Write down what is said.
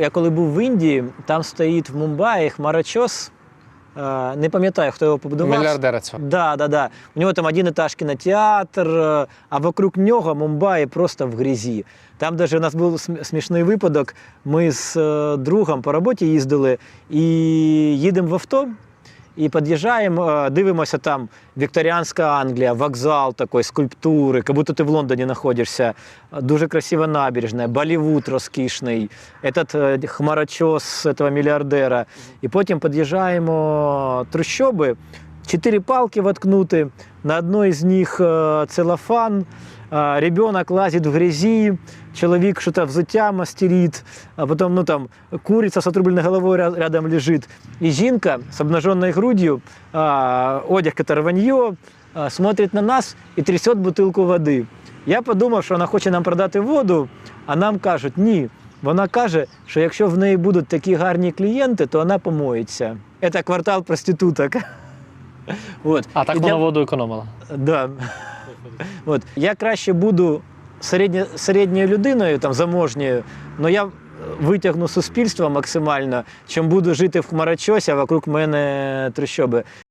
Я коли був в Індії, там стоїть в Мумбаї хмарочос. е, Не пам'ятаю, хто його побудував. Мільярдера цього. Да, да, да. У нього там один етаж кінотеатр, е, а вокруг нього Мумбаї просто в грязі. Там навіть у нас був смішний випадок. Ми з е, другом по роботі їздили і їдемо в авто. І під'їжджаємо, е, дивимося там Вікторіанська Англія, вокзал такої, скульптури, як будто ти в Лондоні знаходишся. Дуже красива набережна, Болівуд розкішний, этот е, хмарочос цього мільярдера. І потім під'їжджаємо трущоби, чотири палки воткнути, на одной з них е, целофан, е, ребенок лазить в грязі, чоловік що-то взуття мастерить, а потім ну, там, куриця з отрубленою головою рядом лежить. І жінка з обнаженою грудью, а, одяг це рванье, а, смотрить на нас і трясет бутилку води. Я подумав, що вона хоче нам продати воду, а нам кажуть, ні. Вона каже, що якщо в неї будуть такі гарні клієнти, то вона помоїться. Це квартал проституток. От. А так І для- вона воду економила. Да. От. Я краще буду середньо, середньою людиною, там, заможньою, але я витягну суспільство максимально, чим буду жити в хмарочосі, а вокруг мене трущоби.